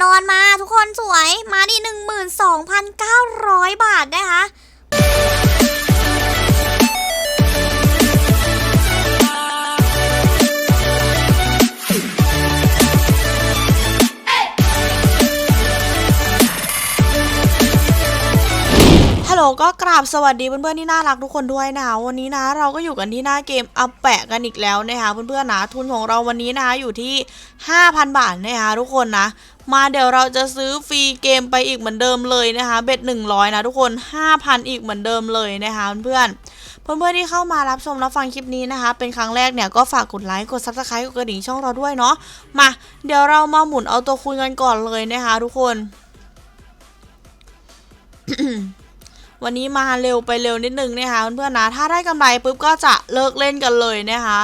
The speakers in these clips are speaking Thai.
นอนมาทุกคนสวยมาดิ12,900 บาทนะคะ ลโหก็กราบสวัสดีเพื่อนๆที่น่ารักทุกคนด้วยนะคะวันนี้นะเราก็อยู่กันที่หน้าเกมอัปแปะกันอีกแล้วนะคะเพื่อนๆนะทุนของเราวันนี้นะคะอยู่ที่ 5,000 บาทนะคะทุกคนนะ มาเดี๋ยวเราจะซื้อฟรีเกมไปอีกเหมือนเดิมเลยนะคะเบ็ด100 นะทุกคน 5,000 อีกเหมือนเดิมเลยนะคะเพื่อนเพื่อนๆที่เข้ามารับชมรับฟังคลิปนี้นะคะ เป็นครั้งแรกเนี่ยก็ฝากกดไลค์กด subscribe กดกระดิ่งช่องเราด้วยเนาะมาเดี๋ยวเรามาหมุนเอาตัวคูณกันก่อนเลยนะคะทุกคน วันนี้มาเร็วไปเร็วนิดนึงนะคะเพื่อนๆนะถ้าได้กำไรปุ๊บก็จะเลิกเล่นกันเลยนะคะ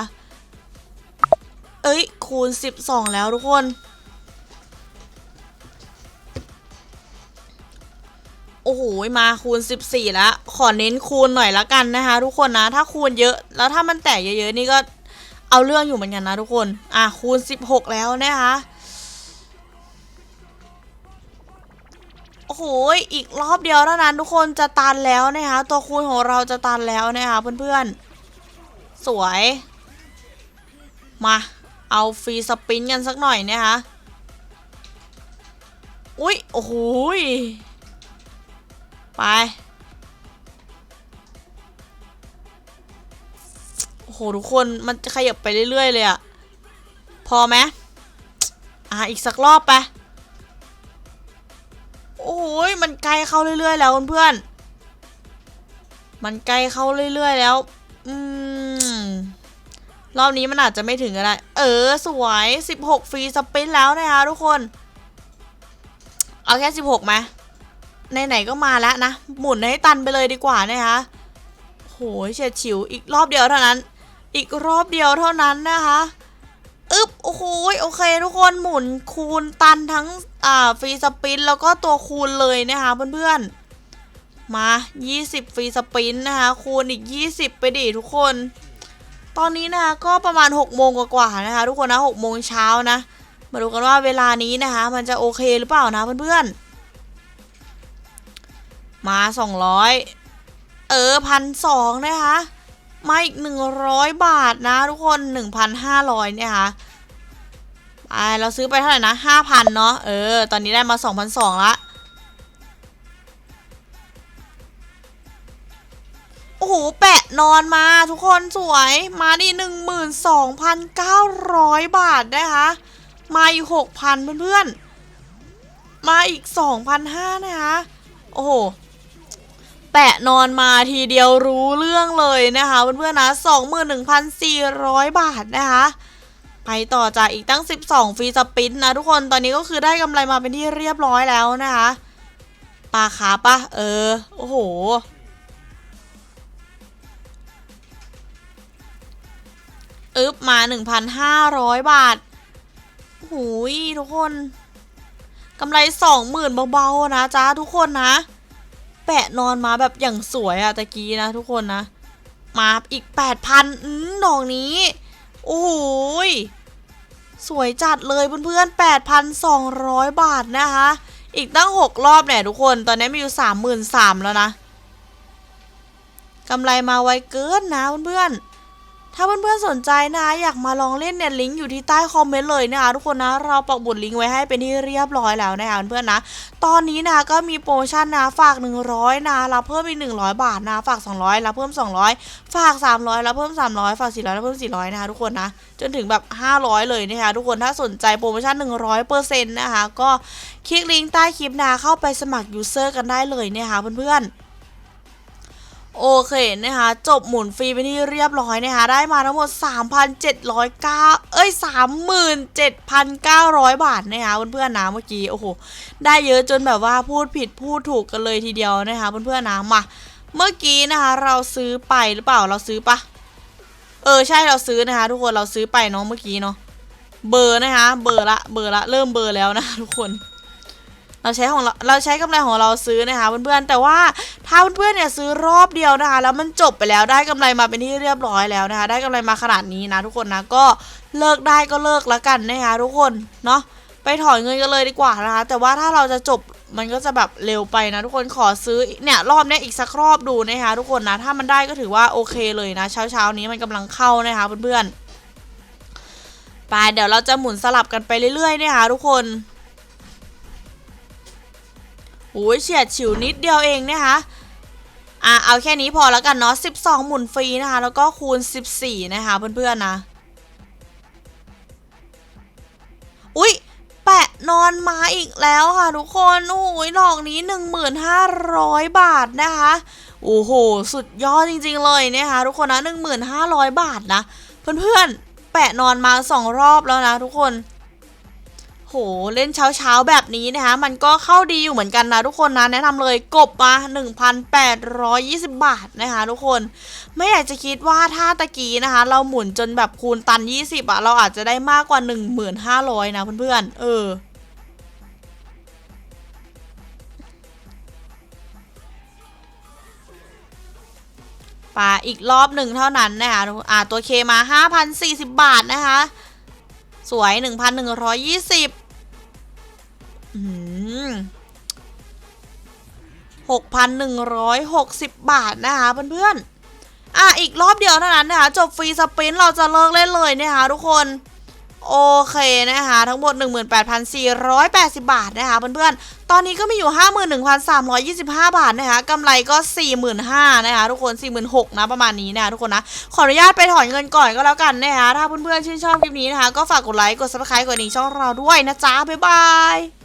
เอ้ยคูณ 12 แล้วทุกคนโอ้โห มาคูณ 14 แล้ว ขอเน้นคูณหน่อยละกันนะคะ ทุกคนนะ ถ้าคูณเยอะ แล้วถ้ามันแตกเยอะๆ นี่ก็เอาเรื่องอยู่เหมือนกันนะทุกคน อะ คูณ 16 แล้วนะคะ โอ้โหอีกรอบเดียวเท่านั้นทุกคนจะตันแล้วนะคะตัวคูณของเราจะตันแล้วนะคะเพื่อนๆ สวย มาเอาฟรีสปินกันสักหน่อยนะคะอุ๊ยโอ้โหยไปโอ้โหทุกคนมันจะขยับไปเรื่อยๆเลยอะพอไหมอะอีกสักรอบไป โอ้ยมันใกล้เข้าเรื่อยๆ แล้วเพื่อนๆมันใกล้เข้าเรื่อยๆ แล้ว อืม รอบนี้มันอาจจะไม่ถึงก็ได้ เออ สวย 16 ฟรีสปินแล้วนะคะทุกคน เอาแค่ 16ไหมไหนๆก็มาแล้วนะ หมุนให้ตันไปเลยดีกว่านะคะโหยเฉียดฉิว อีกรอบเดียวเท่านั้น อีกรอบเดียวเท่านั้นนะคะ อึบโอ้โหโอเค ทุกคนหมุนคูณตันทั้งอ่าฟรีสปินแล้วก็ตัวคูณเลยนะคะเพื่อนๆ มา 20ฟรีสปินนะคะคูณอีก 20 ไปดิทุกคน ตอนนี้นะคะก็ประมาณ6โมงกว่าๆนะคะทุกคนนะ6โมงเช้านะ มาดูกันว่าเวลานี้นะคะ มันจะโอเคหรือเปล่านะเพื่อนๆ มา 200 เออพันสองนะคะมาอีก 100 บาทนะทุกคน 1,500เนี่ยค่ะ ไปเราซื้อไปเท่าไหร่นะ5,000เนาะเออ ตอนนี้ได้มา2,200ละโอ้โห แปะนอนมาทุกคนสวยมาดิ12,900บาทนะคะมาอีก6,000เพื่อนๆ มาอีก2,500นห้านะคะ โอ้โห แปะนอนมาทีเดียวรู้เรื่องเลยนะคะเพื่อนๆนะ21,400บาทนะคะ ไปต่อจากอีกตั้ง 12ฟรีสปินนะทุกคนตอนนี้ก็คือได้กำไรมาเป็นที่เรียบร้อยแล้วนะคะปลาขาปะเออ โอ้โห อึบมา 1,500 บาทหูยทุกคนกำไร20,000เบาๆนะจ้าทุกคนนะ แปะนอนมาแบบอย่างสวยอะตะกี้นะทุกคนนะ มาอีก8,000อืมดอกนี้ โอ้ย สวยจัดเลยเพื่อนๆ 8,200 บาทนะคะ อีกตั้ง 6 รอบเนี่ยทุกคน ตอนนี้มีอยู่ 33,000 แล้วนะ กำไรมาไวเกินนะเพื่อนๆ ถ้าเพื่อนๆสนใจนะ อยากมาลองเล่นเนี่ยลิงก์อยู่ที่ใต้คอมเมนต์เลยนะคะทุกคนนะเราปักบุดลิงก์ไว้ให้เป็นที่เรียบร้อยแล้วนะคะเพื่อนๆนะ ตอนนี้นะก็มีโปรโมชั่นนะฝาก 100นะรับเพิ่มอีก 100 บาทนะฝาก 200รับเพิ่ม 200 ฝาก 300รับเพิ่ม 300 ฝาก 400รับเพิ่ม 400นะคะทุกคนนะจนถึงแบบ 500 เลยนะคะทุกคนถ้าสนใจโปรโมชั่น 100%นะคะก็คลิกลิงก์ใต้คลิปนะเข้าไปสมัครยูเซอร์กันได้เลยนะคะเพื่อนๆ โอเคนะคะ จบหมุนฟรีไปที่เรียบร้อยนะคะ ได้มาทั้งหมด 3,709 เอ้ย 37,900 บาทนะคะเพื่อนๆนะเมื่อกี้ โอ้โห ได้เยอะจนแบบว่าพูดผิดพูดถูกกันเลยทีเดียวนะคะเพื่อนๆนะมา เมื่อกี้นะคะ เราซื้อไปหรือเปล่าเราซื้อปะเออใช่เราซื้อนะคะ ทุกคนเราซื้อไปเนาะเมื่อกี้เนาะเบอร์นะคะ เบอร์ละเบอร์ละเริ่มเบอร์แล้วนะคะทุกคน เราใช้ของเราเราใช้กำไรของเราซื้อนะคะเพื่อนๆแต่ว่าถ้าเพื่อนๆเนี่ยซื้อรอบเดียวนะคะแล้วมันจบไปแล้วได้กำไรมาเป็นที่เรียบร้อยแล้วนะคะ ได้กำไรมาขนาดนี้นะทุกคนนะก็เลิกได้ก็เลิกแล้วกันนะคะทุกคนเนาะไปถอนเงินกันเลยดีกว่านะคะแต่ว่าถ้าเราจะจบมันก็จะแบบเร็วไปนะทุกคนขอซื้อเนี่ยรอบเนี้ยอีกสักรอบดูนะคะทุกคนนะถ้ามันได้ก็ถือว่าโอเคเลยนะ เช้าเช้านี้มันกำลังเข้านะคะเพื่อนๆไปเดี๋ยวเราจะหมุนสลับกันไปเรื่อยๆนะคะทุกคน อ้ยเฉียดฉิวนิดเดียวเองนะคะอะเอาแค่นี้พอแล้วกันเนาะ12 หมุนฟรีนะคะ แล้วก็คูณ 14 นะคะเพื่อนๆนะ อุ๊ย แปะนอนมาอีกแล้วค่ะทุกคนโอ้ยดอกนี้ 1,500 บาทนะคะ โอ้โห สุดยอดจริงๆเลยนะคะทุกคนนะ 1,500 บาทนะ เพื่อนๆ แปะนอนมาสองรอบแล้วนะทุกคน โหเล่นเช้าๆแบบนี้นะคะมันก็เข้าดีอยู่เหมือนกันนะทุกคนนะแนะนำเลยกบมา 1,820 บาทนะคะทุกคนไม่อยากจะคิดว่าถ้าตะกี้นะคะ เราหมุนจนแบบคูณตัน 20อะเราอาจจะได้มากกว่า 1,500นะเพื่อนๆเออปาอีกรอบหนึ่งเท่านั้นนะคะอ่าตัวเคมา 5,040 บาทนะคะ สวย 1,120อืม6,160 บาทนะคะเพื่อนๆ อะ อีกรอบเดียวเท่านั้นนะคะ จบฟรีสปินเราจะเลิกเล่นเลยนะคะทุกคน โอเคนะคะ ทั้งหมด 18,480 บาทนะคะเพื่อนๆ ตอนนี้ก็มีอยู่ 51,325 บาทนะคะกำไรก็ 45,000นะคะทุกคน 46,000นะประมาณนี้นะคะทุกคนนะ ขออนุญาตไปถอนเงินก่อนก็แล้วกันนะคะถ้าเพื่อนๆชื่นชอบคลิปนี้นะคะ ก็ฝากกดไลค์ กด subscribe กดกระดิ่งช่องเราด้วยนะจ๊ะ บ๊ายบาย